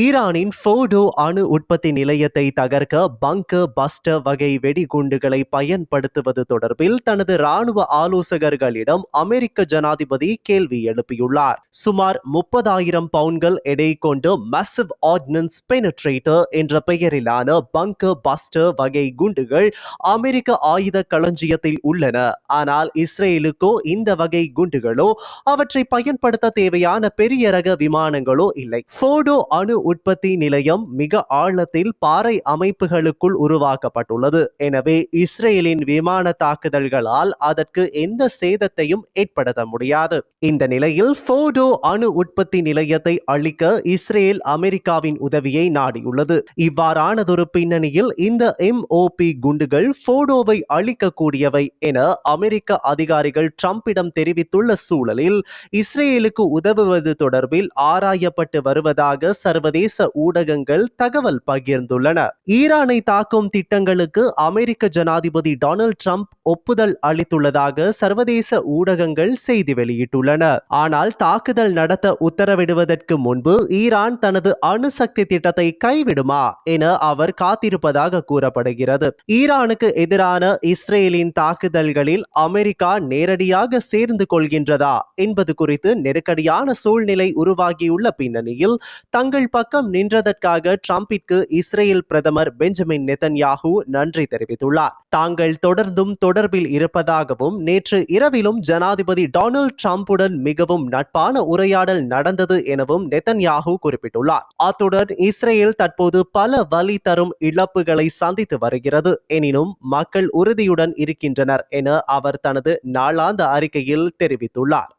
ஈரானின் ஃபோடோ அணு உற்பத்தி நிலையத்தை தகர்க்க பங்கர் பஸ்டர் வகை வெடிகுண்டுகளை பயன்படுத்துவது தொடர்பில் தனது ராணுவ ஆலோசகர்களிடம் அமெரிக்க ஜனாதிபதி கேள்வி எழுப்பியுள்ளார். சுமார் முப்பதாயிரம் பவுன்கள் எடை கொண்டு மசிவ் ஆர்டினன்ஸ் பெனட்ரேட்டர் என்ற பெயரிலான பங்கர் பஸ்டர் வகை குண்டுகள் அமெரிக்க ஆயுத களஞ்சியத்தில் உள்ளன. ஆனால் இஸ்ரேலுக்கோ இந்த வகை குண்டுகளோ அவற்றை பயன்படுத்த தேவையான பெரிய ரக விமானங்களோ இல்லை. ஃபோடோ அணு உற்பத்தி நிலையம் மிக ஆழத்தில் பாறை அமைப்புகளுக்குள் உருவாக்கப்பட்டுள்ளது. எனவே இஸ்ரேலின் விமான தாக்குதல்களால் அதற்கு எந்த சேதத்தையும் ஏற்படுத்த முடியாது. இந்த நிலையில் போடோ அணு உற்பத்தி நிலையத்தை அளிக்க இஸ்ரேல் அமெரிக்காவின் உதவியை நாடியுள்ளது. இவ்வாறானதொரு பின்னணியில் இந்த எம்ஓபி குண்டுகள் போடோவை அழிக்கக்கூடியவை என அமெரிக்க அதிகாரிகள் டிரம்பிடம் தெரிவித்துள்ள சூழலில் இஸ்ரேலுக்கு உதவுவது தொடர்பில் ஆராயப்பட்டு வருவதாக சர்வதேச சர்வதேச ஊடகங்கள் தகவல் பகிர்ந்துள்ளன. ஈரானை தாக்கும் திட்டங்களுக்கு அமெரிக்க ஜனாதிபதி டொனால்டு டிரம்ப் ஒப்புதல் அளித்துள்ளதாக சர்வதேச ஊடகங்கள் செய்தி வெளியிட்டுள்ளன. ஆனால் தாக்குதல் நடத்த உத்தரவிடுவதற்கு முன்பு ஈரான் தனது அணுசக்தி திட்டத்தை கைவிடுமா என அவர் காத்திருப்பதாக கூறப்படுகிறது. ஈரானுக்கு எதிரான இஸ்ரேலின் தாக்குதல்களில் அமெரிக்கா நேரடியாக சேர்ந்து கொள்கின்றதா என்பது குறித்து நெருக்கடியான சூழ்நிலை உருவாகியுள்ள பின்னணியில் தங்கள் பக்கம் நின்றதற்காக டிரம்பிற்கு இஸ்ரேல் பிரதமர் பெஞ்சமின் நெதன்யாகு நன்றி தெரிவித்துள்ளார். தாங்கள் தொடர்ந்தும் தொடர்பில் இருப்பதாகவும் நேற்று இரவிலும் ஜனாதிபதி டொனால்டு டிரம்புடன் மிகவும் நட்பான உரையாடல் நடந்தது எனவும் நெதன்யாகு குறிப்பிட்டுள்ளார். அத்துடன் இஸ்ரேல் தற்போது பல வலி தரும் இழப்புகளை சந்தித்து வருகிறது. எனினும் மக்கள் உறுதியுடன் இருக்கின்றனர் என அவர் தனது நாளாந்த அறிக்கையில் தெரிவித்துள்ளார்.